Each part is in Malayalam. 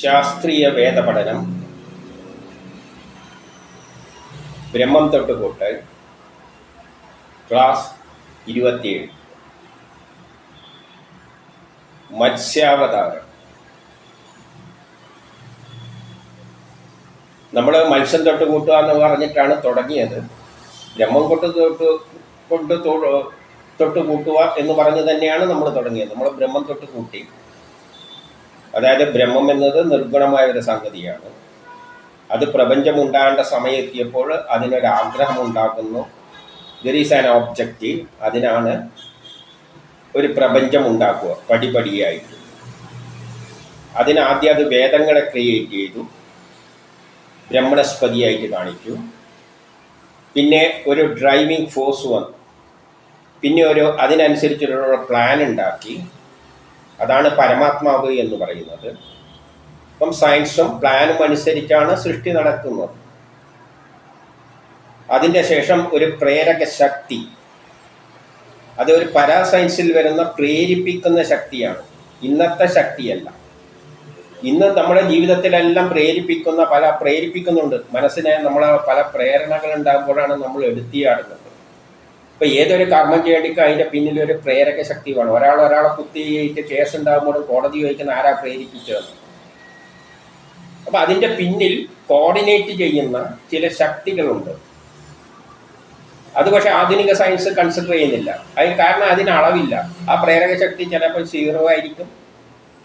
ശാസ്ത്രീയ വേദപഠനം. ബ്രഹ്മം തൊട്ടുകൂട്ട് ക്ലാസ് ഇരുപത്തിയേഴ്. മത്സ്യാവതാരം. നമ്മൾ മത്സ്യം തൊട്ട് കൂട്ടുക എന്ന് പറഞ്ഞിട്ടാണ് തുടങ്ങിയത്. ബ്രഹ്മം കൊണ്ട് തൊട്ട് കൊണ്ട് തൊട്ട് കൂട്ടുക എന്ന് പറഞ്ഞ് തന്നെയാണ് നമ്മൾ തുടങ്ങിയത്. നമ്മൾ ബ്രഹ്മം തൊട്ട് കൂട്ടി അതായത് ബ്രഹ്മം എന്നത് നിർഗുണമായ ഒരു സംഗതിയാണ്. അത് പ്രപഞ്ചം ഉണ്ടാകേണ്ട സമയം എത്തിയപ്പോൾ അതിനൊരു ആഗ്രഹം ഉണ്ടാക്കുന്നു ദർ ഈസ് ആൻ ഓബ്ജക്റ്റീവ് അതിനാണ് ഒരു പ്രപഞ്ചം ഉണ്ടാക്കുക പടിപടിയായിട്ട്. അതിനാദ്യം അത് വേദങ്ങളെ ക്രിയേറ്റ് ചെയ്തു. ബ്രഹ്മണസ്പതിയായിട്ട് കാണിച്ചു. പിന്നെ ഒരു ഡ്രൈവിംഗ് ഫോഴ്സ് വന്നു. പിന്നെ ഒരു അതിനനുസരിച്ചുള്ള പ്ലാൻ ഉണ്ടാക്കി. അതാണ് പരമാത്മാവ് എന്ന് പറയുന്നത്. അപ്പം സയൻസും പ്ലാനും അനുസരിച്ചാണ് സൃഷ്ടി നടക്കുന്നത് അതിന്റെ ശേഷം ഒരു പ്രേരക ശക്തി. അത് ഒരു പരാസയൻസിൽ വരുന്ന പ്രേരിപ്പിക്കുന്ന ശക്തിയാണ്. ഇന്നത്തെ ശക്തിയല്ല. ഇന്ന് നമ്മുടെ ജീവിതത്തിലെല്ലാം പ്രേരിപ്പിക്കുന്ന പല പ്രേരിപ്പിക്കുന്നുണ്ട്. മനസ്സിനെ നമ്മളെ പല പ്രേരണകൾ ഉണ്ടാകുമ്പോഴാണ് നമ്മൾ എടുത്തിയാടുന്നത്. ഇപ്പൊ ഏതൊരു കർമ്മം ചെയ്യേണ്ടിക്കും അതിന്റെ പിന്നിൽ ഒരു പ്രേരക ശക്തി വേണം ഒരാൾ ഒരാളെ കുത്തിയിട്ട് കേസ് ഉണ്ടാകുമ്പോൾ കോടതി ചോദിക്കുന്ന ആരാ പ്രേരിപ്പിച്ചതെന്ന് അപ്പൊ അതിന്റെ പിന്നിൽ കോർഡിനേറ്റ് ചെയ്യുന്ന ചില ശക്തികളുണ്ട്. അത് പക്ഷെ ആധുനിക സയൻസ് കൺസിഡർ ചെയ്യുന്നില്ല. അതിന് കാരണം അതിന് അളവില്ല. ആ പ്രേരക ശക്തി ചിലപ്പോൾ സീറോ ആയിരിക്കും.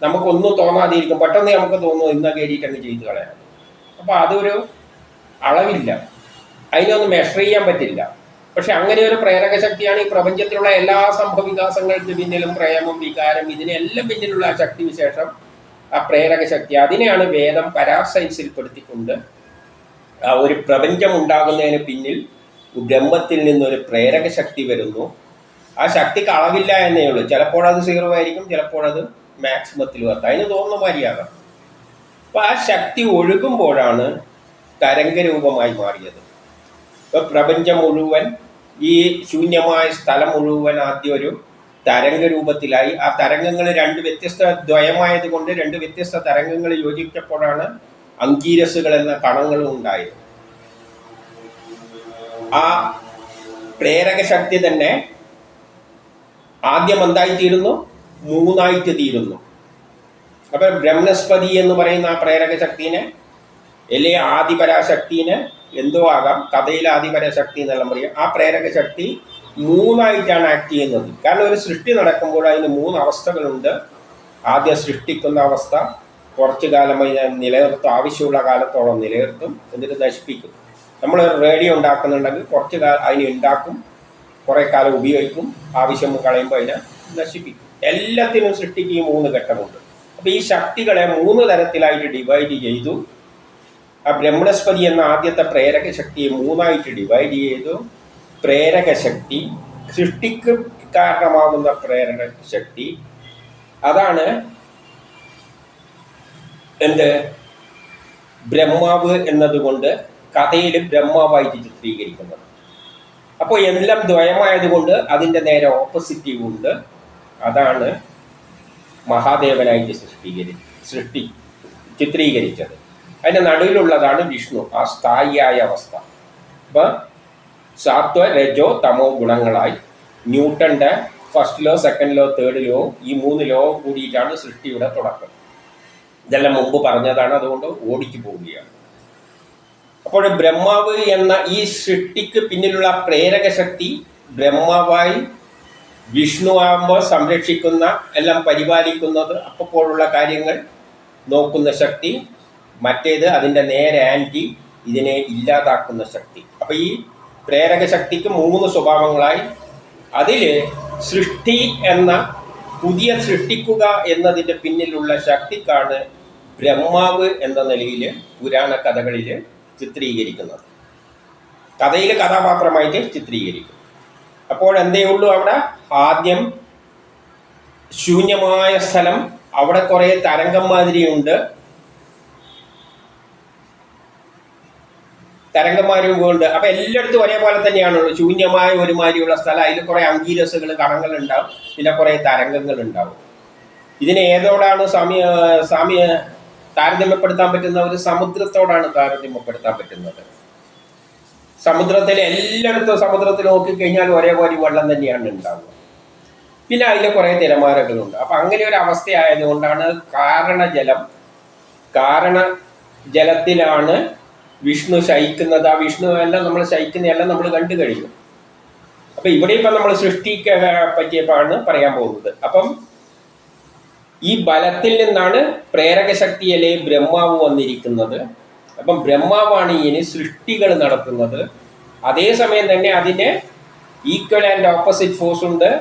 നമുക്കൊന്നും തോന്നാതിരിക്കും. പെട്ടെന്ന് നമുക്ക് തോന്നുന്നു ഇന്ന കയറിയിട്ട് അങ്ങ് ചെയ്തു കളയാം. അപ്പോൾ അതൊരു അളവില്ല. അതിനൊന്നും മെഷർ ചെയ്യാൻ പറ്റില്ല. പക്ഷെ അങ്ങനെ ഒരു പ്രേരക ശക്തിയാണ് ഈ പ്രപഞ്ചത്തിലുള്ള എല്ലാ സംഭവവികാസങ്ങൾക്ക് പിന്നിലും പ്രേമം വികാരം ഇതിനെല്ലാം പിന്നിലുള്ള ആ ശക്തി വിശേഷം ആ പ്രേരക ശക്തി. അതിനെയാണ് വേദം പരാസൈൻസിൽ പെടുത്തിക്കൊണ്ട് ആ ഒരു പ്രപഞ്ചം ഉണ്ടാകുന്നതിന് പിന്നിൽ ബ്രഹ്മത്തിൽ നിന്നൊരു പ്രേരക ശക്തി വരുന്നു. ആ ശക്തിക്ക് അളവില്ല എന്നേ ഉള്ളൂ. ചിലപ്പോൾ അത് സീറോ ആയിരിക്കും ചിലപ്പോൾ അത് മാക്സിമത്തിലും എത്താം അതിന് തോന്നുന്ന മാതിരിയാകാം. അപ്പോൾ ആ ശക്തി ഒഴുകുമ്പോഴാണ് തരംഗരൂപമായി മാറിയത്. ഇപ്പം പ്രപഞ്ചം മുഴുവൻ ഈ ശൂന്യമായ സ്ഥലം മുഴുവൻ ആദ്യം ഒരു തരംഗ രൂപത്തിലായി. ആ തരംഗങ്ങൾ രണ്ട് വ്യത്യസ്ത ദ്വയമായത് കൊണ്ട് രണ്ട് വ്യത്യസ്ത തരംഗങ്ങൾ യോജിച്ചപ്പോഴാണ് അങ്കീരസുകൾ എന്ന കണങ്ങളും ഉണ്ടായത്. ആ പ്രേരക ശക്തി തന്നെ ആദ്യം എന്തായി തീരുന്നു? മൂന്നായിട്ട് തീരുന്നു. അപ്പൊ ബ്രഹ്മസ്പതി എന്ന് പറയുന്ന ആ പ്രേരക ശക്തിനെ അല്ലെ ആദിപരാശക്തിനെ എന്തോ ആകാം കഥയിലെ ആദിപരാശക്തി എന്നെല്ലാം പറയും. ആ പ്രേരക ശക്തി മൂന്നായിട്ടാണ് ആക്ട് ചെയ്യുന്നത്. കാരണം ഒരു സൃഷ്ടി നടക്കുമ്പോൾ അതിന് മൂന്ന് അവസ്ഥകളുണ്ട്. ആദ്യം സൃഷ്ടിക്കുന്ന അവസ്ഥ കുറച്ചു കാലം നിലനിർത്തും. ആവശ്യമുള്ള കാലത്തോളം നിലനിർത്തും എന്നിട്ട് നശിപ്പിക്കും. നമ്മൾ റേഡിയോ ഉണ്ടാക്കുന്നുണ്ടെങ്കിൽ കുറച്ച് കാലം അതിനെ ഉണ്ടാക്കും കുറേ കാലം ഉപയോഗിക്കും. ആവശ്യം കളയുമ്പോൾ അതിനെ നശിപ്പിക്കും. എല്ലാത്തിനും സൃഷ്ടിക്ക് ഈ മൂന്ന് ഘട്ടമുണ്ട്. അപ്പോൾ ഈ ശക്തികളെ മൂന്ന് തരത്തിലായിട്ട് ഡിവൈഡ് ചെയ്തു. ആ ബ്രഹ്മണസ്പതി എന്ന ആദ്യത്തെ പ്രേരക ശക്തിയെ മൂന്നായിട്ട് ഡിവൈഡ് ചെയ്തു. പ്രേരക ശക്തി സൃഷ്ടിക്ക് കാരണമാകുന്ന പ്രേരക ശക്തി അതാണ് എന്ത്? ബ്രഹ്മാവ് എന്നതുകൊണ്ട് കഥയിൽ ബ്രഹ്മാവായിട്ട് ചിത്രീകരിക്കുന്നത്. അപ്പോൾ എല്ലാം ദ്വയമായതുകൊണ്ട് അതിന്റെ നേരെ ഓപ്പോസിറ്റീവ് ഉണ്ട്. അതാണ് മഹാദേവനായിട്ട് സൃഷ്ടീകരി സൃഷ്ടി ചിത്രീകരിച്ചത്. അതിന്റെ നടുവിലുള്ളതാണ് വിഷ്ണു ആ സ്ഥായിയായ അവസ്ഥ. അപ്പം സാത്വ രജോ തമോ ഗുണങ്ങളായി. ന്യൂട്ടന്റെ first law second law third law ഈ മൂന്ന് ലോ കൂടിയിട്ടാണ് സൃഷ്ടിയുടെ തുടക്കം. ഇതെല്ലാം മുമ്പ് പറഞ്ഞതാണ് അതുകൊണ്ട് ഓടിച്ചു പോവുകയാണ്. അപ്പോൾ ബ്രഹ്മാവ് എന്ന ഈ സൃഷ്ടിക്ക് പിന്നിലുള്ള പ്രേരക ശക്തി ബ്രഹ്മാവായി വിഷ്ണു ആകുമ്പോൾ സംരക്ഷിക്കുന്ന എല്ലാം പരിപാലിക്കുന്നത് അപ്പോഴുള്ള കാര്യങ്ങൾ നോക്കുന്ന ശക്തി മറ്റേത് അതിന്റെ നേരെ ആന്റി ഇതിനെ ഇല്ലാതാക്കുന്ന ശക്തി. അപ്പോൾ ഈ പ്രേരക ശക്തിക്ക് മൂന്ന് സ്വഭാവങ്ങളായി. അതിൽ സൃഷ്ടി എന്ന പുതിയ സൃഷ്ടിക്കുക എന്നതിന്റെ പിന്നിലുള്ള ശക്തിക്കാണ് ബ്രഹ്മാവ് എന്ന നിലയിൽ പുരാണ കഥകളിൽ ചിത്രീകരിക്കുന്നത്. കഥയിൽ കഥാപാത്രമായിട്ട് ചിത്രീകരിക്കും. അപ്പോൾ എന്തേ ഉള്ളൂ അവിടെ? ആദ്യം ശൂന്യമായ സ്ഥലം. അവിടെ കുറേ തരംഗം മാതിരിയുണ്ട്. തരംഗന്മാരും അപ്പൊ എല്ലായിടത്തും ഒരേപോലെ തന്നെയാണുള്ളൂ ശൂന്യമായ ഒരുമാതിരിയുള്ള സ്ഥലം. അതിൽ കുറെ അങ്കീരസുകൾ കണങ്ങൾ ഉണ്ടാവും പിന്നെ കുറെ തരംഗങ്ങൾ ഉണ്ടാവും ഇതിനെ ഏതോടാണ് സാമ്യ സാമ്യ താരതമ്യപ്പെടുത്താൻ പറ്റുന്ന ഒരു സമുദ്രത്തോടാണ് താരതമ്യപ്പെടുത്താൻ പറ്റുന്നത്. സമുദ്രത്തിലെ എല്ലായിടത്തും സമുദ്രത്തിൽ നോക്കിക്കഴിഞ്ഞാൽ ഒരേപോലെ വെള്ളം തന്നെയാണ് ഉണ്ടാവുക. പിന്നെ അതിൽ കുറേ തിരമാലകളുണ്ട്. അപ്പം അങ്ങനെ ഒരു അവസ്ഥയായതുകൊണ്ടാണ് കാരണജലം കാരണ ജലത്തിലാണ് വിഷ്ണു ശയിക്കുന്നത് ആ വിഷ്ണു എല്ലാം നമ്മൾ ശയിക്കുന്നതെല്ലാം നമ്മൾ കണ്ടു കഴിഞ്ഞു. അപ്പം ഇവിടെ ഇപ്പം നമ്മൾ സൃഷ്ടിക്ക പറ്റിയപ്പോഴാണ് പറയാൻ പോകുന്നത്. അപ്പം ഈ ബലത്തിൽ നിന്നാണ് പ്രേരക ശക്തിയിലെ ബ്രഹ്മാവ് വന്നിരിക്കുന്നത്. അപ്പം ബ്രഹ്മാവാണ് ഇനി സൃഷ്ടികൾ നടത്തുന്നത്. അതേസമയം തന്നെ അതിന് ഈക്വൽ ആൻഡ് ഓപ്പോസിറ്റ് ഫോഴ്സ് ഉണ്ട്.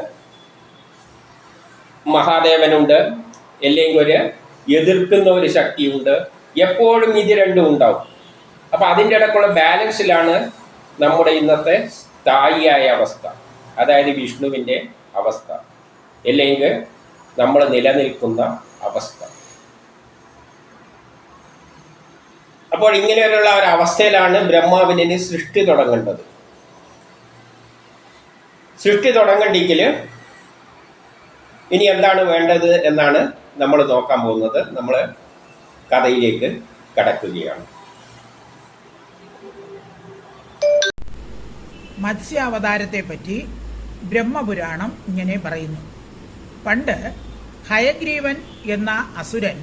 മഹാദേവനുണ്ട്. അല്ലെങ്കിൽ ഒരു എതിർക്കുന്ന ഒരു ശക്തിയുണ്ട്. എപ്പോഴും ഇത് രണ്ടും ഉണ്ടാവും. അപ്പം അതിന്റെ ഇടയ്ക്കുള്ള ബാലൻസിലാണ് നമ്മുടെ ഇന്നത്തെ സ്ഥായിയായ അവസ്ഥ. അതായത് വിഷ്ണുവിന്റെ അവസ്ഥ. അല്ലെങ്കിൽ നമ്മൾ നിലനിൽക്കുന്ന അവസ്ഥ. അപ്പോൾ ഇങ്ങനെയുള്ള ഒരു അവസ്ഥയിലാണ് ബ്രഹ്മാവിനെ സൃഷ്ടി തുടങ്ങേണ്ടത്. സൃഷ്ടി തുടങ്ങണ്ടെങ്കിൽ ഇനി എന്താണ് വേണ്ടത് എന്നാണ് നമ്മൾ നോക്കാൻ പോകുന്നത്. നമ്മൾ കഥയിലേക്ക് കടക്കുകയാണ്. മത്സ്യാവതാരത്തെപ്പറ്റി ബ്രഹ്മപുരാണം ഇങ്ങനെ പറയുന്നു. പണ്ട് ഹയഗ്രീവൻ എന്ന അസുരൻ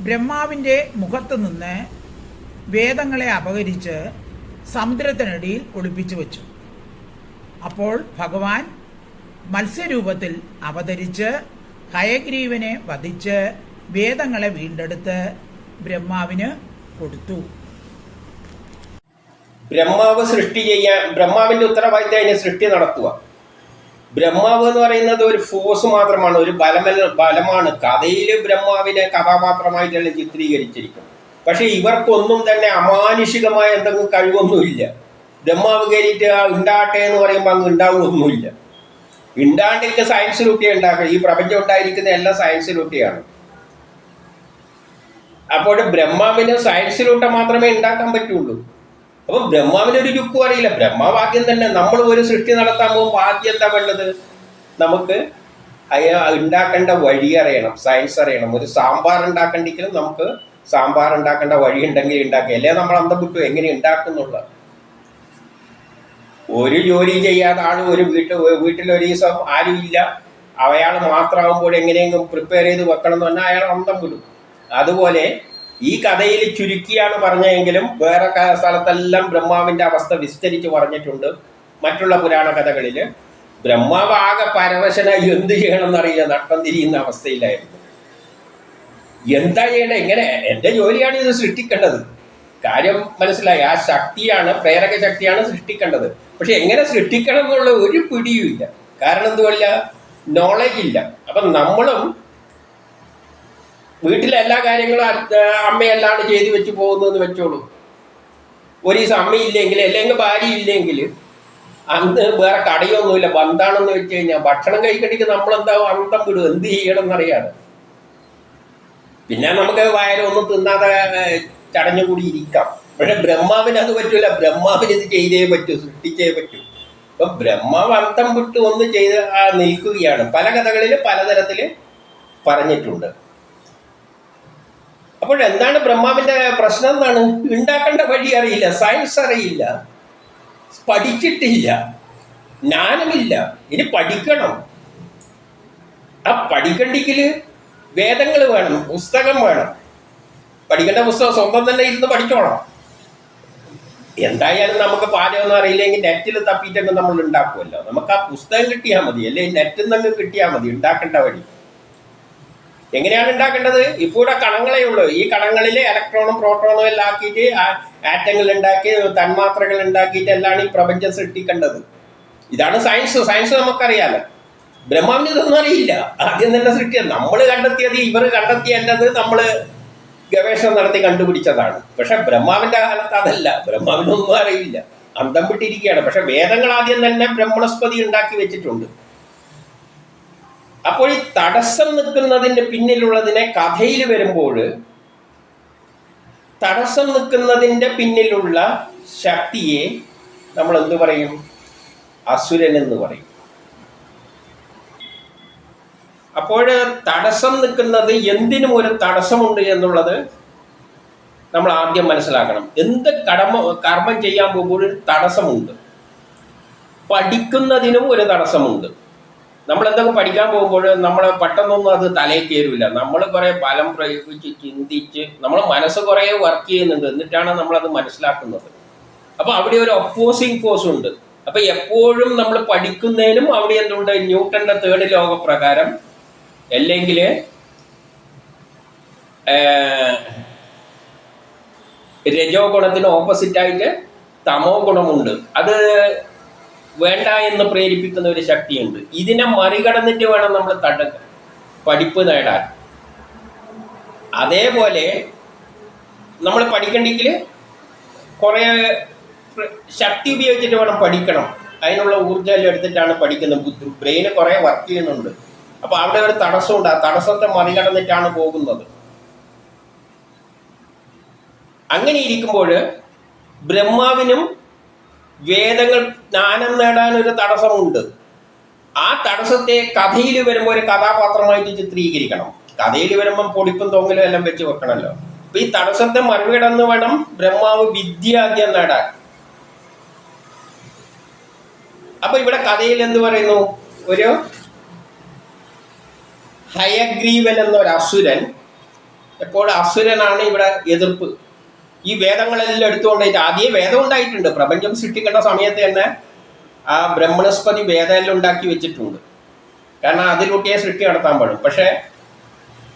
ബ്രഹ്മാവിന്റെ മുഖത്തു നിന്ന് വേദങ്ങളെ അപഹരിച്ച് സമുദ്രത്തിനടിയിൽ ഒളിപ്പിച്ചു വച്ചു. അപ്പോൾ ഭഗവാൻ മത്സ്യരൂപത്തിൽ അവതരിച്ച് ഹയഗ്രീവനെ വധിച്ച് വേദങ്ങളെ വീണ്ടെടുത്ത് ബ്രഹ്മാവിന് കൊടുത്തു. ബ്രഹ്മാവ് സൃഷ്ടി ചെയ്യാൻ ബ്രഹ്മാവിന്റെ ഉത്തരവാദിത്തം അതിനെ സൃഷ്ടി നടത്തുക. ബ്രഹ്മാവ് എന്ന് പറയുന്നത് ഒരു ഫോഴ്സ് മാത്രമാണ് ഒരു ബലമല്ല ബലമാണ്. കഥയിൽ ബ്രഹ്മാവിനെ കഥാപാത്രമായിട്ടാണ് ചിത്രീകരിച്ചിരിക്കുന്നത്. പക്ഷെ ഇവർക്കൊന്നും തന്നെ അമാനുഷികമായ എന്തെങ്കിലും കഴിവൊന്നുമില്ല. ബ്രഹ്മാവ് കയറിയിട്ട് ഉണ്ടാട്ടെ എന്ന് പറയുമ്പോൾ അങ്ങ് ഉണ്ടാവുമൊന്നുമില്ല സയൻസ് സയൻസിലൂട്ടിയാണ് ഉണ്ടാക്കുക. ഈ പ്രപഞ്ചം ഉണ്ടായിരിക്കുന്ന എല്ലാം സയൻസിലൂട്ടിയാണ് അപ്പോൾ ബ്രഹ്മാവിന് സയൻസിലൂട്ട മാത്രമേ ഉണ്ടാക്കാൻ പറ്റുള്ളൂ. അപ്പം ബ്രഹ്മാവിന് ഒരു ചുക്കും അറിയില്ല. ബ്രഹ്മാവ് ആദ്യം തന്നെ നമ്മൾ ഒരു സൃഷ്ടി നടത്താൻ പോകുമ്പോൾ ആദ്യം എന്താ വേണ്ടത്? നമുക്ക് ഉണ്ടാക്കേണ്ട വഴി അറിയണം സയൻസ് അറിയണം. ഒരു സാമ്പാർ ഉണ്ടാക്കണ്ടെങ്കിലും നമുക്ക് സാമ്പാർ ഉണ്ടാക്കേണ്ട വഴി ഉണ്ടെങ്കിൽ ഉണ്ടാക്കുക അല്ലേ നമ്മൾ അന്തം വിട്ടു? എങ്ങനെ ഉണ്ടാക്കുന്നുള്ള ഒരു ജോലി ചെയ്യാതെ ആൾ ഒരു വീട്ടിൽ ഒരു ദിവസം ആരുമില്ല അയാൾ മാത്രമാകുമ്പോൾ എങ്ങനെയെങ്കിലും പ്രിപ്പയർ ചെയ്ത് വെക്കണം എന്ന് പറഞ്ഞാൽ അയാൾ അന്തം വിടും. അതുപോലെ ഈ കഥയിൽ ചുരുക്കിയാണ് പറഞ്ഞതെങ്കിലും വേറെ സ്ഥലത്തെല്ലാം ബ്രഹ്മാവിന്റെ അവസ്ഥ വിസ്തരിച്ച് പറഞ്ഞിട്ടുണ്ട് മറ്റുള്ള പുരാണ കഥകളിൽ. ബ്രഹ്മാവ് ആകെ പരവശനായി എന്ത് ചെയ്യണമെന്നറിയില്ല നട്ടം തിരിയുന്ന അവസ്ഥയിലായിരുന്നു. എന്താ ചെയ്യണ്ടേ? എങ്ങനെ എന്റെ ജോലിയാണ് ഇത് സൃഷ്ടിക്കേണ്ടത്. കാര്യം മനസ്സിലായി ആ ശക്തിയാണ് പ്രേരക ശക്തിയാണ് സൃഷ്ടിക്കേണ്ടത്. പക്ഷെ എങ്ങനെ സൃഷ്ടിക്കണം എന്നുള്ള ഒരു പിടിയുമില്ല. കാരണം എന്തുമല്ല നോളജ് ഇല്ല. അപ്പം നമ്മളും വീട്ടിലെ എല്ലാ കാര്യങ്ങളും അമ്മയല്ലാണ്ട് അമ്മയല്ലാണ് ചെയ്തു വെച്ച് പോകുന്നതെന്ന് വെച്ചോളൂ. ഒരു ദിവസം അമ്മയില്ലെങ്കിൽ അല്ലെങ്കിൽ ഭാര്യ ഇല്ലെങ്കിൽ അന്ന് വേറെ കടയൊന്നുമില്ല ബന്ധാണെന്ന് വെച്ച് കഴിഞ്ഞാൽ ഭക്ഷണം കഴിക്കണമെങ്കിൽ നമ്മളെന്താവും അന്തം വിടും? എന്ത് ചെയ്യണം എന്നറിയാതെ പിന്നെ നമുക്ക് വയലൊന്നും തിന്നാതെ ചടഞ്ഞു കൂടി ഇരിക്കാം പക്ഷെ ബ്രഹ്മാവിന് അത് പറ്റൂല. ബ്രഹ്മാവിന് ഇത് ചെയ്തേ പറ്റൂ സൃഷ്ടിച്ചേ പറ്റൂ. അപ്പൊ ബ്രഹ്മാവ് അന്തം വിട്ട് ഒന്ന് ചെയ്ത് നിൽക്കുകയാണ്. പല കഥകളിൽ പലതരത്തിൽ പറഞ്ഞിട്ടുണ്ട്. അപ്പോൾ എന്താണ് ബ്രഹ്മാവിന്റെ പ്രശ്നം എന്താണ്? ഉണ്ടാക്കേണ്ട വഴി അറിയില്ല സയൻസ് അറിയില്ല പഠിച്ചിട്ടില്ല ജ്ഞാനമില്ല. ഇനി പഠിക്കണം. ആ പഠിക്കണ്ടെങ്കിൽ വേദങ്ങൾ വേണം പുസ്തകം വേണം. പഠിക്കേണ്ട പുസ്തകം സ്വന്തം തന്നെ ഇരുന്ന് പഠിച്ചോണം എന്തായാലും നമുക്ക് പാചകമൊന്നും അറിയില്ലെങ്കിൽ നെറ്റിൽ തപ്പിയിട്ടൊക്കെ നമ്മൾ ഉണ്ടാക്കുമല്ലോ. നമുക്ക് ആ പുസ്തകം കിട്ടിയാൽ മതി അല്ലെങ്കിൽ നെറ്റിൽ നിന്ന് കിട്ടിയാൽ മതി ഉണ്ടാക്കേണ്ട വഴി. എങ്ങനെയാണ് ഉണ്ടാക്കേണ്ടത്? ഇപ്പോൾ കണങ്ങളേ ഉള്ളൂ. ഈ കണങ്ങളിൽ ഇലക്ട്രോണും പ്രോട്ടോണും എല്ലാം ആക്കിയിട്ട് ആറ്റങ്ങൾ ഉണ്ടാക്കി തന്മാത്രകൾ ഉണ്ടാക്കിയിട്ട് എല്ലാം ഈ പ്രപഞ്ചം സൃഷ്ടിക്കേണ്ടത്. ഇതാണ് സയൻസ്. സയൻസ് നമുക്കറിയാലോ. ബ്രഹ്മാവിന് ഇതൊന്നും അറിയില്ല. ആദ്യം തന്നെ സൃഷ്ടിയ നമ്മൾ കണ്ടെത്തിയത് ഇവർ കണ്ടെത്തിയേണ്ടത് നമ്മൾ ഗവേഷണം നടത്തി കണ്ടുപിടിച്ചതാണ്. പക്ഷെ ബ്രഹ്മാവിന്റെ കാലത്ത് അതല്ല. ബ്രഹ്മാവിനൊന്നും അറിയില്ല. അന്തം വിട്ടിരിക്കുകയാണ്. പക്ഷെ വേദങ്ങൾ ആദ്യം തന്നെ ബ്രഹ്മണസ്പതി ഉണ്ടാക്കി വെച്ചിട്ടുണ്ട്. അപ്പോൾ ഈ തടസ്സം നിൽക്കുന്നതിന്റെ പിന്നിലുള്ളതിനെ കഥയിൽ വരുമ്പോൾ തടസ്സം നിൽക്കുന്നതിന്റെ പിന്നിലുള്ള ശക്തിയെ നമ്മൾ എന്തു പറയും? അസുരൻ എന്ന് പറയും. അപ്പോൾ തടസ്സം നിൽക്കുന്നത് എന്തിനും ഒരു തടസ്സമുണ്ട് എന്നുള്ളത് നമ്മൾ ആദ്യം മനസ്സിലാക്കണം. എന്ത് കടമ കർമ്മം ചെയ്യാൻ പോകുമ്പോൾ ഒരു തടസ്സമുണ്ട്. പഠിക്കുന്നതിനും ഒരു തടസ്സമുണ്ട്. നമ്മൾ എന്തൊക്കെ പഠിക്കാൻ പോകുമ്പോൾ നമ്മൾ പെട്ടെന്നൊന്നും അത് തലയിൽ കയറില്ല. നമ്മൾ കുറേ ബലം പ്രയോഗിച്ച് ചിന്തിച്ച് നമ്മൾ മനസ്സ് കുറേ വർക്ക് ചെയ്യുന്നുണ്ട്. എന്നിട്ടാണ് നമ്മളത് മനസ്സിലാക്കുന്നത്. അപ്പോൾ അവിടെ ഒരു ഒപ്പോസിങ് ഫോഴ്സ് ഉണ്ട്. അപ്പോൾ എപ്പോഴും നമ്മൾ പഠിക്കുന്നതിനും അവിടെ എന്തുണ്ട്? ന്യൂട്ടന്റെ തേർഡ് ലോക പ്രകാരം അല്ലെങ്കിൽ രജോ ഗുണത്തിന് ഓപ്പോസിറ്റായിട്ട് തമോ ഗുണമുണ്ട്. അത് വേണ്ട എന്ന് പ്രേരിപ്പിക്കുന്ന ഒരു ശക്തിയുണ്ട്. ഇതിനെ മറികടന്നിട്ട് വേണം നമ്മൾ തട പഠിപ്പ് നേടാൻ. അതേപോലെ നമ്മൾ പഠിക്കണ്ടെങ്കിൽ കുറേ ശക്തി ഉപയോഗിച്ചിട്ട് വേണം പഠിക്കണം. അതിനുള്ള ഊർജം എടുത്തിട്ടാണ് പഠിക്കുന്നത് ബ്രെയിന് കുറേ വർക്ക് ചെയ്യുന്നുണ്ട്. അപ്പോൾ അവിടെ ഒരു തടസ്സമുണ്ട്. ആ തടസ്സത്തെ മറികടന്നിട്ടാണ് പോകുന്നത്. അങ്ങനെ ഇരിക്കുമ്പോൾ ബ്രഹ്മാവിനും വേദങ്ങൾ ജ്ഞാനം നേടാൻ ഒരു തടസ്സമുണ്ട്. ആ തടസ്സത്തെ കഥയിൽ വരുമ്പോൾ ഒരു കഥാപാത്രമായിട്ട് ചിത്രീകരിക്കണം. കഥയിൽ വരുമ്പം പൊടിപ്പും തൊങ്ങലും എല്ലാം വെച്ച് വെക്കണമല്ലോ അപ്പൊ ഈ തടസ്സത്തെ മറികടന്ന് വേണം ബ്രഹ്മാവ് വിദ്യ ആദ്യം നേടാൻ. അപ്പൊ ഇവിടെ കഥയിൽ എന്ത് പറയുന്നു? ഒരു ഹയഗ്രീവൻ എന്നൊരു അസുരൻ എപ്പോൾ അസുരനാണ് ഇവിടെ എതിർപ്പ്. ഈ വേദങ്ങളെല്ലാം എടുത്തുകൊണ്ടായിട്ട് ആദ്യം വേദം ഉണ്ടായിട്ടുണ്ട്. പ്രപഞ്ചം സൃഷ്ടിക്കേണ്ട സമയത്ത് തന്നെ ആ ബ്രഹ്മണസ്പതി വേദമെല്ലാം ഉണ്ടാക്കി വെച്ചിട്ടുണ്ട്. കാരണം അതിലൂട്ടിയെ സൃഷ്ടി നടത്താൻ പാടും. പക്ഷേ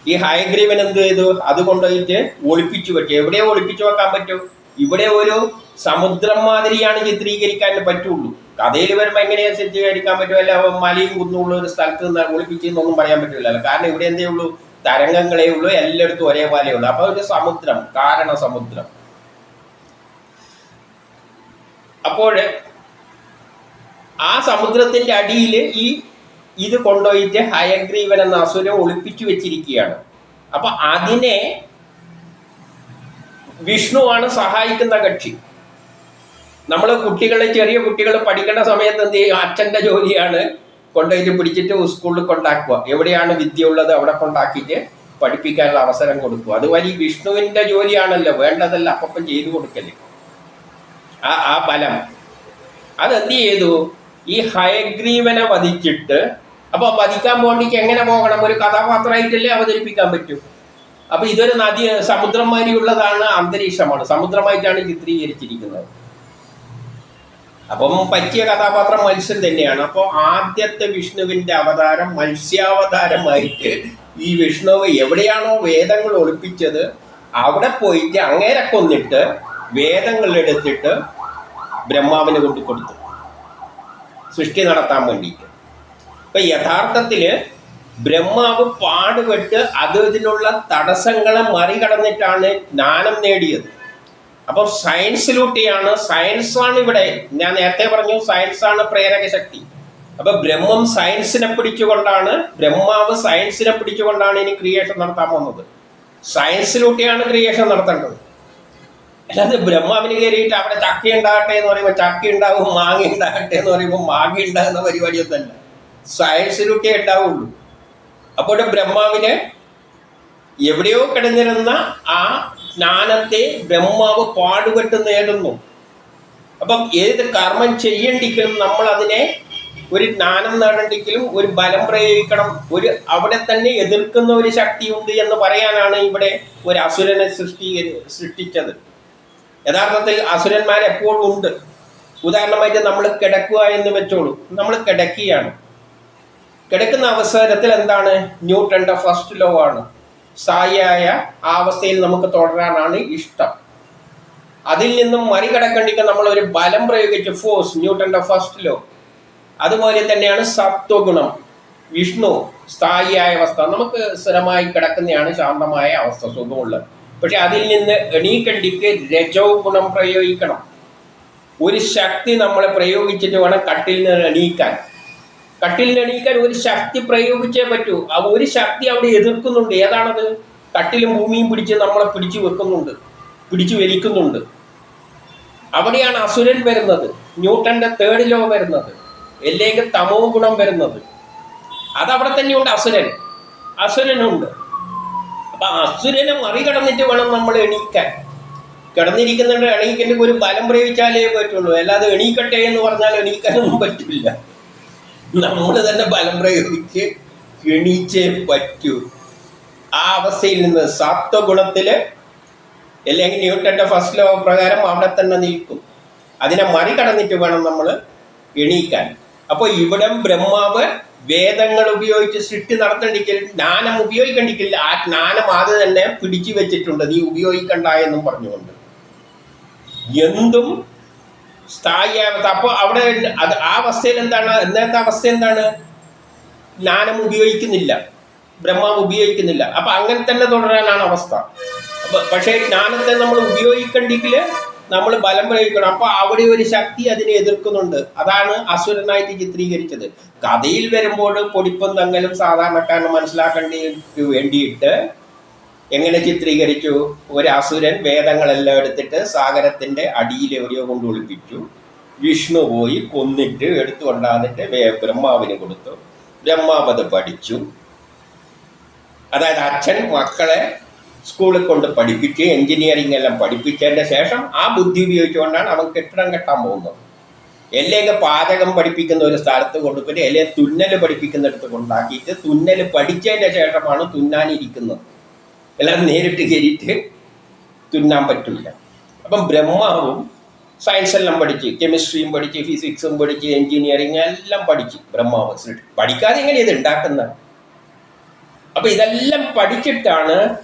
ഈ ഹയഗ്രീവൻ എന്ത് ചെയ്തു? അത് കൊണ്ടുപോയിട്ട് ഒളിപ്പിച്ചു പറ്റും. എവിടെ ഒളിപ്പിച്ചു വെക്കാൻ പറ്റും? ഇവിടെ ഒരു സമുദ്രം മാതിരിയാണ് ചിത്രീകരിക്കാൻ പറ്റുള്ളൂ. കഥയിൽ വരുമ്പോൾ എങ്ങനെയാ ചിത്രീകരിക്കാൻ പറ്റുമല്ല മലയും കുന്നുള്ള ഒരു സ്ഥലത്ത് നിന്ന് ഒളിപ്പിച്ചെന്നൊന്നും പറയാൻ പറ്റില്ലല്ലോ കാരണം ഇവിടെ എന്തേ ഉള്ളൂ? തരംഗങ്ങളേ ഉള്ളൂ എല്ലായിടത്തും ഒരേപോലെ ഉള്ളൂ. അപ്പൊ ഒരു സമുദ്രം കാരണ സമുദ്രം. അപ്പോൾ ആ സമുദ്രത്തിന്റെ അടിയിൽ ഈ ഇത് കൊണ്ടുപോയിട്ട് ഹയഗ്രീവൻ എന്ന അസുരം ഒളിപ്പിച്ചു വെച്ചിരിക്കുകയാണ്. അപ്പൊ അതിനെ വിഷ്ണുവാണ് സഹായിക്കുന്ന കക്ഷി. നമ്മൾ കുട്ടികളെ ചെറിയ കുട്ടികൾ പഠിക്കേണ്ട സമയത്ത് എന്ത് ചെയ്യും? അച്ഛന്റെ ജോലിയാണ് കൊണ്ടുപോയിട്ട് പിടിച്ചിട്ട് സ്കൂളിൽ കൊണ്ടാക്കുക. എവിടെയാണ് വിദ്യ ഉള്ളത് അവിടെ കൊണ്ടാക്കിയിട്ട് പഠിപ്പിക്കാനുള്ള അവസരം കൊടുക്കുക. അതുവഴി വിഷ്ണുവിന്റെ ജോലിയാണല്ലോ വേണ്ടതല്ല അപ്പം ചെയ്തു കൊടുക്കല്ലേ ആ ആ ഫലം അതെന്ത് ചെയ്തു? ഈ ഹയഗ്രീവനെ വധിച്ചിട്ട് അപ്പോൾ വധിക്കാൻ പോകേണ്ടിക്ക് എങ്ങനെ പോകണം? ഒരു കഥാപാത്രമായിട്ടല്ലേ അവതരിപ്പിക്കാൻ പറ്റൂ? അപ്പോൾ ഇതൊരു നദി സമുദ്രം മാതിരിയുള്ളതാണ് അന്തരീക്ഷമാണ്. സമുദ്രമായിട്ടാണ് ചിത്രീകരിച്ചിരിക്കുന്നത്. അപ്പം പറ്റിയ കഥാപാത്രം മത്സ്യം തന്നെയാണ്. അപ്പോൾ ആദ്യത്തെ വിഷ്ണുവിന്റെ അവതാരം മത്സ്യാവതാരമായിട്ട് ഈ വിഷ്ണുവ് എവിടെയാണോ വേദങ്ങൾ ഒളിപ്പിച്ചത് അവിടെ പോയിട്ട് അങ്ങേരെ കൊന്നിട്ട് വേദങ്ങൾ എടുത്തിട്ട് ബ്രഹ്മാവിന് കൊണ്ട് കൊടുത്തു. സൃഷ്ടി നടത്താൻ വേണ്ടിയിട്ട്. ഇപ്പൊ യഥാർത്ഥത്തിൽ ബ്രഹ്മാവ് പാടുപെട്ട് അത് ഇതിനുള്ള തടസ്സങ്ങളെ മറികടന്നിട്ടാണ് ജ്ഞാനം നേടിയത്. അപ്പോൾ സയൻസിലൂട്ടിയാണ് സയൻസാണ് ഇവിടെ. ഞാൻ നേരത്തെ പറഞ്ഞു സയൻസാണ് പ്രേരക ശക്തി. അപ്പൊ ബ്രഹ്മം സയൻസിനെ പിടിച്ചുകൊണ്ടാണ് ബ്രഹ്മാവ് സയൻസിനെ പിടിച്ചുകൊണ്ടാണ് ഇനി ക്രിയേഷൻ നടത്താൻ പോകുന്നത്. സയൻസിലൂട്ടിയാണ് ക്രിയേഷൻ നടത്തേണ്ടത്. അല്ലാതെ ബ്രഹ്മാവിന് കയറിയിട്ട് അവിടെ ചക്ക ഉണ്ടാകട്ടെ എന്ന് പറയുമ്പോൾ ചക്ക ഉണ്ടാവും മാങ്ങ ഉണ്ടാകട്ടെ എന്ന് പറയുമ്പോൾ മാങ്ങ ഉണ്ടാകുന്ന പരിപാടിയൊന്നല്ല സയൻസിലൂട്ടിയേ ഉണ്ടാവുള്ളൂ. അപ്പോൾ ബ്രഹ്മാവിനെ എവിടെയോ കിടന്നിരുന്ന ആ ജ്ഞാനത്തെ ബ്രഹ്മാവ് പാടുപെട്ട് നേടുന്നു. അപ്പം ഏത് കർമ്മം ചെയ്യണ്ടെങ്കിലും നമ്മൾ അതിനെ ഒരു ജ്ഞാനം നേടണ്ടെങ്കിലും ഒരു ബലം പ്രയോഗിക്കണം ഒരു അവിടെ തന്നെ എതിർക്കുന്ന ഒരു ശക്തിയുണ്ട് എന്ന് പറയാനാണ് ഇവിടെ ഒരു അസുരനെ സൃഷ്ടി സൃഷ്ടിച്ചത്. യഥാർത്ഥത്തിൽ അസുരന്മാർ എപ്പോഴും ഉണ്ട്? ഉദാഹരണമായിട്ട് നമ്മൾ കിടക്കുക എന്ന് വെച്ചോളൂ. നമ്മൾ കിടക്കുകയാണ്. കിടക്കുന്ന അവസരത്തിൽ എന്താണ്? ന്യൂട്ടന്റെ ഫസ്റ്റ് ലോ ആണ്. സ്ഥായിയായ ആ അവസ്ഥയിൽ നമുക്ക് തുടരാനാണ് ഇഷ്ടം. അതിൽ നിന്നും മറികടക്കേണ്ടിക്ക് നമ്മൾ ഒരു ബലം പ്രയോഗിച്ച് ഫോഴ്സ് ന്യൂട്ടന്റെ ഫസ്റ്റ് ലോ അതുപോലെ തന്നെയാണ് സത്വഗുണം. വിഷ്ണു സ്ഥായിയായ അവസ്ഥ. നമുക്ക് സ്ഥിരമായി കിടക്കുന്നതാണ് ശാന്തമായ അവസ്ഥ സുഖമുള്ളത്. പക്ഷെ അതിൽ നിന്ന് എണീക്കണ്ടിക്ക് രജോ ഗുണം പ്രയോഗിക്കണം. ഒരു ശക്തി നമ്മളെ പ്രയോഗിച്ചിട്ട് വേണം കട്ടിൽ നിന്ന് എണീക്കാൻ. കട്ടിൽ എണീക്കാൻ ഒരു ശക്തി പ്രയോഗിച്ചേ പറ്റൂ. ആ ഒരു ശക്തി അവിടെ എതിർക്കുന്നുണ്ട്. ഏതാണത്? കട്ടിലും ഭൂമിയും പിടിച്ച് നമ്മളെ പിടിച്ചു വെക്കുന്നുണ്ട്. പിടിച്ചു വലിക്കുന്നുണ്ട്. അവിടെയാണ് അസുരൻ വരുന്നത്. ന്യൂട്ടന്റെ തേർഡ് ലോ വരുന്നത്. അല്ലെങ്കിൽ തമോ ഗുണം വരുന്നത്. അതവിടെ തന്നെയുണ്ട് അസുരൻ. അസുരനുണ്ട്. അപ്പൊ അസുരനെ മറികടന്നിട്ട് വേണം നമ്മൾ എണീക്കാൻ. കിടന്നിരിക്കുന്നുണ്ട് എണീക്കന്റെ ഒരു ബലം പ്രയോഗിച്ചാലേ പറ്റുള്ളൂ. അല്ലാതെ എണീക്കട്ടെ എന്ന് പറഞ്ഞാൽ എണീക്കാനൊന്നും പറ്റില്ല. നമ്മൾ തന്നെ ബലം പ്രയോഗിച്ച് ക്ഷണിച്ചേ പറ്റൂ. ആ അവസ്ഥയിൽ നിന്ന് സത്വഗുണത്തിൽ അല്ലെങ്കിൽ ന്യൂട്ടന്റെ ഫസ്റ്റ് ലോ പ്രകാരം അവിടെ തന്നെ നിൽക്കും. അതിനെ മറികടന്നിട്ട് വേണം നമ്മൾ എണീക്കാൻ. അപ്പോൾ ഇവിടെ ബ്രഹ്മാവ് വേദങ്ങൾ ഉപയോഗിച്ച് സൃഷ്ടി നടത്തേണ്ടിക്കില്ല ജ്ഞാനം ഉപയോഗിക്കണ്ടിക്കില്ല ആ ജ്ഞാനം അത് തന്നെ പിടിച്ചു വെച്ചിട്ടുണ്ട്. നീ ഉപയോഗിക്കണ്ട എന്നും പറഞ്ഞുകൊണ്ട്. എന്തും സ്ഥായിയാവത്ത. അപ്പോൾ അവിടെ അത് ആ അവസ്ഥയിൽ എന്താണ്? ഇന്നത്തെ അവസ്ഥ എന്താണ്? ജ്ഞാനം ഉപയോഗിക്കുന്നില്ല. ബ്രഹ്മാവ് ഉപയോഗിക്കുന്നില്ല. അപ്പൊ അങ്ങനെ തന്നെ തുടരാനാണ് അവസ്ഥ. അപ്പൊ പക്ഷേ ജ്ഞാനത്തെ നമ്മൾ ഉപയോഗിക്കണ്ടെങ്കിൽ നമ്മൾ ബലം പ്രയോഗിക്കണം. അപ്പൊ അവിടെ ഒരു ശക്തി അതിനെ എതിർക്കുന്നുണ്ട്. അതാണ് അസുരനായിട്ട് ചിത്രീകരിച്ചത്. കഥയിൽ വരുമ്പോൾ പൊടിപ്പും തങ്ങലും സാധാരണക്കാരനെ മനസ്സിലാക്കേണ്ടി വേണ്ടിയിട്ട് എങ്ങനെ ചിത്രീകരിച്ചു? ഒരു അസുരൻ വേദങ്ങളെല്ലാം എടുത്തിട്ട് സാഗരത്തിന്റെ അടിയിൽ എവിടെയോ കൊണ്ട് ഒളിപ്പിച്ചു. വിഷ്ണു പോയി കൊന്നിട്ട് എടുത്തു കൊണ്ടാന്നിട്ട് ബ്രഹ്മാവിന് കൊടുത്തു. ബ്രഹ്മാവത് പഠിച്ചു. അതായത് അച്ഛൻ മക്കളെ സ്കൂളിൽ കൊണ്ട് പഠിപ്പിച്ച് എഞ്ചിനീയറിംഗ് എല്ലാം പഠിപ്പിച്ചതിന്റെ ശേഷം ആ ബുദ്ധി ഉപയോഗിച്ചുകൊണ്ടാണ് അവൻ കെട്ടിടം കെട്ടാൻ പോകുന്നത്. അല്ലെങ്കിൽ പാചകം പഠിപ്പിക്കുന്ന ഒരു സ്ഥലത്ത് കൊണ്ടുപോയി അല്ലെങ്കിൽ തുന്നൽ പഠിപ്പിക്കുന്നിടത്ത് കൊണ്ടാക്കിയിട്ട് തുന്നൽ പഠിച്ചതിന്റെ ശേഷമാണ് തുന്നാനിരിക്കുന്നത്. എല്ലാം നേരിട്ട് കയറിയിട്ട് തുന്നാൻ പറ്റില്ല അപ്പം ബ്രഹ്മാവും സയൻസ് എല്ലാം പഠിച്ച് കെമിസ്ട്രിയും പഠിച്ച് ഫിസിക്സും പഠിച്ച് എൻജിനീയറിങ് എല്ലാം പഠിച്ച് ബ്രഹ്മാവ് പഠിക്കാതെ എങ്ങനെ ഇത് ഉണ്ടാക്കുന്നത് അപ്പൊ ഇതെല്ലാം പഠിച്ചിട്ടാണ്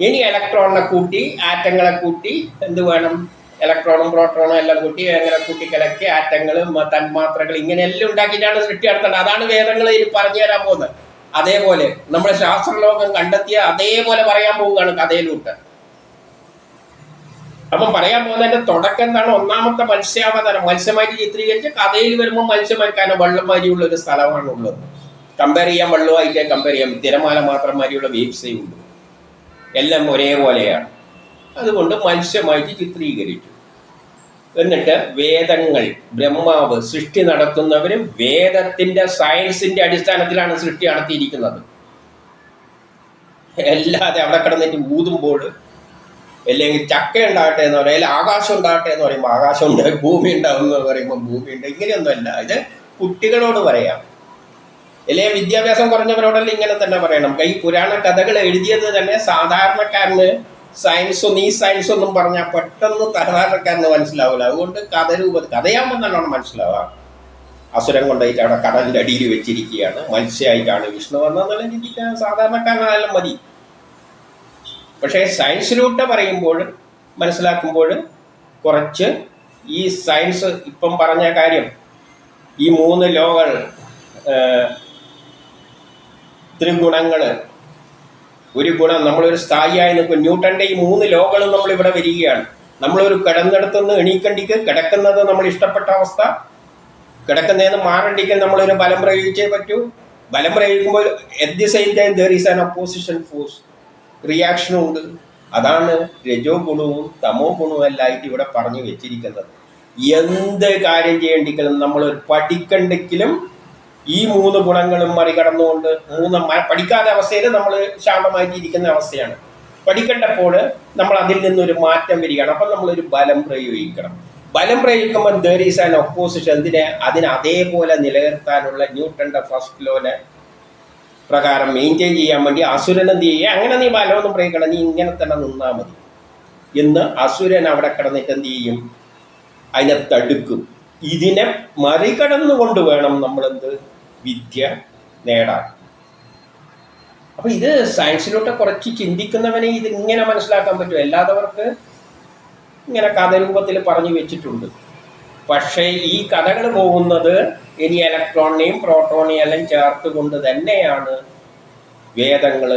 ഇനി ഇലക്ട്രോണിനെ കൂട്ടി ആറ്റങ്ങളെ കൂട്ടി എന്ത് വേണം? ഇലക്ട്രോണും പ്രോട്ടോണും എല്ലാം കൂട്ടി അങ്ങനെ കൂട്ടി കലക്കി ആറ്റങ്ങളും തന്മാത്രകൾ ഇങ്ങനെയെല്ലാം ഉണ്ടാക്കിയിട്ടാണ് സൃഷ്ടി നടത്തേണ്ടത്. അതാണ് വേദങ്ങൾ ഇനി പറഞ്ഞു തരാൻ പോകുന്നത്. അതേപോലെ നമ്മുടെ ശാസ്ത്രലോകം കണ്ടെത്തിയ അതേപോലെ പറയാൻ പോവുകയാണ് കഥയിലൂട്ട്. അപ്പം പറയാൻ പോകുന്നതിന്റെ തുടക്കം എന്താണ്? ഒന്നാമത്തെ മത്സ്യാവതാരം. മത്സ്യമായിട്ട് ചിത്രീകരിച്ച് കഥയിൽ വരുമ്പോൾ മത്സ്യമായിരിക്കാൻ വെള്ളം മാരിയുള്ള ഒരു സ്ഥലമാണ് ഉള്ളത് കമ്പയർ ചെയ്യാൻ വെള്ളമായിട്ട് കമ്പയർ ചെയ്യാം തിരമാല മാത്രം മാരിയുള്ള വേവ്സേ എല്ലാം ഒരേപോലെയാണ്. അതുകൊണ്ട് മത്സ്യമായിട്ട് ചിത്രീകരിച്ചു. എന്നിട്ട് വേദങ്ങൾ ബ്രഹ്മാവ് സൃഷ്ടി നടത്തുന്നവരും വേദത്തിന്റെ സയൻസിന്റെ അടിസ്ഥാനത്തിലാണ് സൃഷ്ടി നടത്തിയിരിക്കുന്നത്. അല്ലാതെ അവിടെ കിടന്നിട്ട് ഊതുമ്പോൾ അല്ലെങ്കിൽ ചക്ക ഉണ്ടാകട്ടെ എന്ന് പറയും അല്ലെങ്കിൽ ആകാശം ഉണ്ടാകട്ടെ എന്ന് പറയുമ്പോൾ ആകാശം ഉണ്ട് ഭൂമി ഉണ്ടാവും എന്ന് പറയുമ്പോൾ ഭൂമി ഉണ്ട്. ഇങ്ങനെയൊന്നുമല്ല. ഇത് കുട്ടികളോട് പറയാം. അല്ലെങ്കിൽ വിദ്യാഭ്യാസം കുറഞ്ഞവരോടല്ല ഇങ്ങനെ തന്നെ പറയണം. ഈ പുരാണ കഥകൾ എഴുതിയത് തന്നെ സാധാരണക്കാരന് സയൻസ് നീ സയൻസോ ഒന്നും പറഞ്ഞാൽ പെട്ടെന്ന് സാധാരണക്കാരന് മനസ്സിലാവില്ല അതുകൊണ്ട് കഥ രൂപ കഥയാകുമ്പോൾ നല്ലോണം മനസ്സിലാവാം. അസുരം കൊണ്ടുപോയിട്ട് അവിടെ കടലിന്റെ അടിയിൽ വെച്ചിരിക്കുകയാണ്. മത്സ്യമായിട്ടാണ് വിഷ്ണു വന്നതെന്നുള്ള രീതിക്ക് സാധാരണക്കാരനായാലും മതി. പക്ഷേ സയൻസിലൂടെ പറയുമ്പോൾ മനസ്സിലാക്കുമ്പോൾ കുറച്ച് ഈ സയൻസ് ഇപ്പം പറഞ്ഞ കാര്യം ഈ മൂന്ന് ലോകൾ ത്രിഗുണങ്ങൾ ഒരു ഗുണം നമ്മളൊരു സ്ഥായിയായി നിൽക്കും. ന്യൂട്ടന്റെ ഈ മൂന്ന് ലോകളും നമ്മൾ ഇവിടെ വരികയാണ്. നമ്മളൊരു കിടന്നിടത്തുനിന്ന് എണീക്കണ്ടിക്ക് കിടക്കുന്നത് നമ്മൾ ഇഷ്ടപ്പെട്ട അവസ്ഥ. കിടക്കുന്നതിന് മാറണ്ടിക്കൽ നമ്മളൊരു ബലം പ്രയോഗിച്ചേ പറ്റൂ. ബലം പ്രയോഗിക്കുമ്പോൾ at the same time there is an opposition force റിയാക്ഷനും ഉണ്ട്. അതാണ് രജോ ഗുണവും തമോ ഗുണവും എല്ലായിട്ട് ഇവിടെ പറഞ്ഞു വെച്ചിരിക്കുന്നത്. എന്ത് കാര്യം ചെയ്യേണ്ടിക്കലും നമ്മൾ പഠിക്കണ്ടെങ്കിലും ഈ മൂന്ന് ഗുണങ്ങളും മറികടന്നുകൊണ്ട് മൂന്ന് പഠിക്കാത്ത അവസ്ഥയിൽ നമ്മൾ ശാന്തമായിട്ട് ഇരിക്കുന്ന അവസ്ഥയാണ്. പഠിക്കേണ്ടപ്പോൾ നമ്മൾ അതിൽ നിന്നൊരു മാറ്റം വരികയാണ്. അപ്പം നമ്മളൊരു ബലം പ്രയോഗിക്കണം. ബലം പ്രയോഗിക്കുമ്പോൾ ദർ ഈസ് ആൻ ഒപ്പോസിഷൻ എന്തിനെ? അതിനെ അതേപോലെ നിലനിർത്താനുള്ള ന്യൂട്ടന്റെ ഫസ്റ്റ് ലോനെ പ്രകാരം മെയിന്റെയിൻ ചെയ്യാൻ വേണ്ടി അസുരൻ എന്ത് ചെയ്യുക? അങ്ങനെ നീ ബലമൊന്നും പ്രയോഗിക്കണം നീ ഇങ്ങനെ തന്നെ നിന്നാൽ മതി. എന്ന് അസുരൻ അവിടെ കിടന്നിട്ട് എന്ത് ചെയ്യും? അതിനെ തടുക്കും. ഇതിനെ മറികടന്നുകൊണ്ട് വേണം നമ്മളെന്ത് വിദ്യ നേടാൻ അപ്പൊ ഇത് സയൻസിലോട്ട് കുറച്ച് ചിന്തിക്കുന്നവനെ ഇത് ഇങ്ങനെ മനസ്സിലാക്കാൻ പറ്റും. അല്ലാത്തവർക്ക് ഇങ്ങനെ കഥരൂപത്തിൽ പറഞ്ഞു വെച്ചിട്ടുണ്ട്. പക്ഷേ ഈ കഥകൾ പോകുന്നത് ഇനി ഇലക്ട്രോണിനെയും പ്രോട്ടോണിനെയും എല്ലാം ചേർത്തുകൊണ്ട് തന്നെയാണ് വേദങ്ങൾ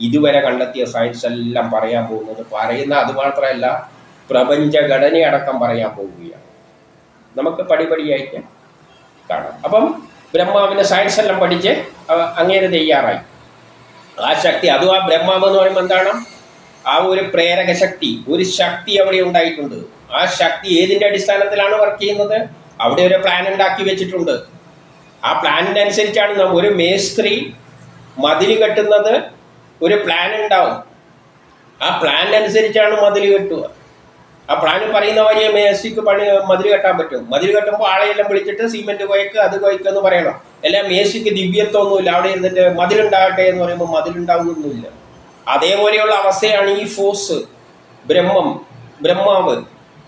ഇതുവരെ കണ്ടെത്തിയ സയൻസ് എല്ലാം പറയാൻ പോകുന്നത്. പറയുന്ന അത് മാത്രമല്ല പ്രപഞ്ചഘടനയടക്കം പറയാൻ പോവുകയാണ്. നമുക്ക് പടിപടിയായിട്ട് കാണാം. അപ്പം ബ്രഹ്മാവിന് സയൻസ് എല്ലാം പഠിച്ച് അങ്ങേര് തയ്യാറായി. ആ ശക്തി അതും ആ ബ്രഹ്മാവ് എന്ന് പറയുമ്പോൾ എന്താണ്? ആ ഒരു പ്രേരക ശക്തി ഒരു ശക്തി അവിടെ ഉണ്ടായിട്ടുണ്ട്. ആ ശക്തി ഏതിന്റെ അടിസ്ഥാനത്തിലാണ് വർക്ക് ചെയ്യുന്നത്? അവിടെ ഒരു പ്ലാൻ ഉണ്ടാക്കി വെച്ചിട്ടുണ്ട്. ആ പ്ലാനിനനുസരിച്ചാണ് നാം ഒരു മേസ്ത്രി മതിൽ കെട്ടുന്നത്. ഒരു പ്ലാൻ ഉണ്ടാവും. ആ പ്ലാനിനനുസരിച്ചാണ് മതിൽ കെട്ടുക. പ്ലാൻ പറയുന്ന വഴി മേശിക്ക് പണി മതിൽ കെട്ടാൻ പറ്റും. മതിൽ കെട്ടുമ്പോൾ ആളെയെല്ലാം വിളിച്ചിട്ട് സിമെന്റ് കൊയക്ക് അത് കൊയക്ക് എന്ന് പറയണം. എല്ലാം മേശിക്ക് ദിവ്യത്വമൊന്നുമില്ല. അവിടെ ഇരുന്നിട്ട് മതിലുണ്ടാകട്ടെ എന്ന് പറയുമ്പോൾ മതിലുണ്ടാവുന്നൊന്നുമില്ല അതേപോലെയുള്ള അവസ്ഥയാണ് ഈ ഫോഴ്സ് ബ്രഹ്മം ബ്രഹ്മാവ്.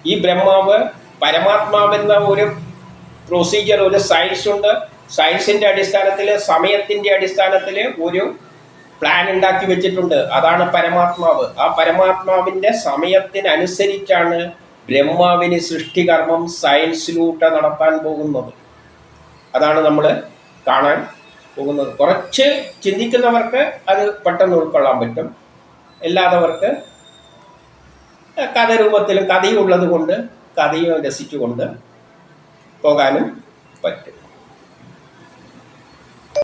ഈ ബ്രഹ്മാവ് പരമാത്മാവെന്ന ഒരു പ്രൊസീജിയർ ഒരു സയൻസ് ഉണ്ട്. സയൻസിന്റെ അടിസ്ഥാനത്തിൽ സമയത്തിന്റെ അടിസ്ഥാനത്തിൽ ഒരു പ്ലാൻ ഉണ്ടാക്കി വെച്ചിട്ടുണ്ട്. അതാണ് പരമാത്മാവ്. ആ പരമാത്മാവിന്റെ സമയത്തിനനുസരിച്ചാണ് ബ്രഹ്മാവിന് സൃഷ്ടികർമ്മം സയൻസിലൂടെ നടത്താൻ പോകുന്നത്. അതാണ് നമ്മൾ കാണാൻ പോകുന്നത്. കുറച്ച് ചിന്തിക്കുന്നവർക്ക് അത് പെട്ടെന്ന് ഉൾക്കൊള്ളാൻ പറ്റും. അല്ലാത്തവർക്ക് കഥരൂപത്തിലും കഥയുള്ളത് കൊണ്ട് കഥയും രസിച്ചുകൊണ്ട് പോകാനും പറ്റും.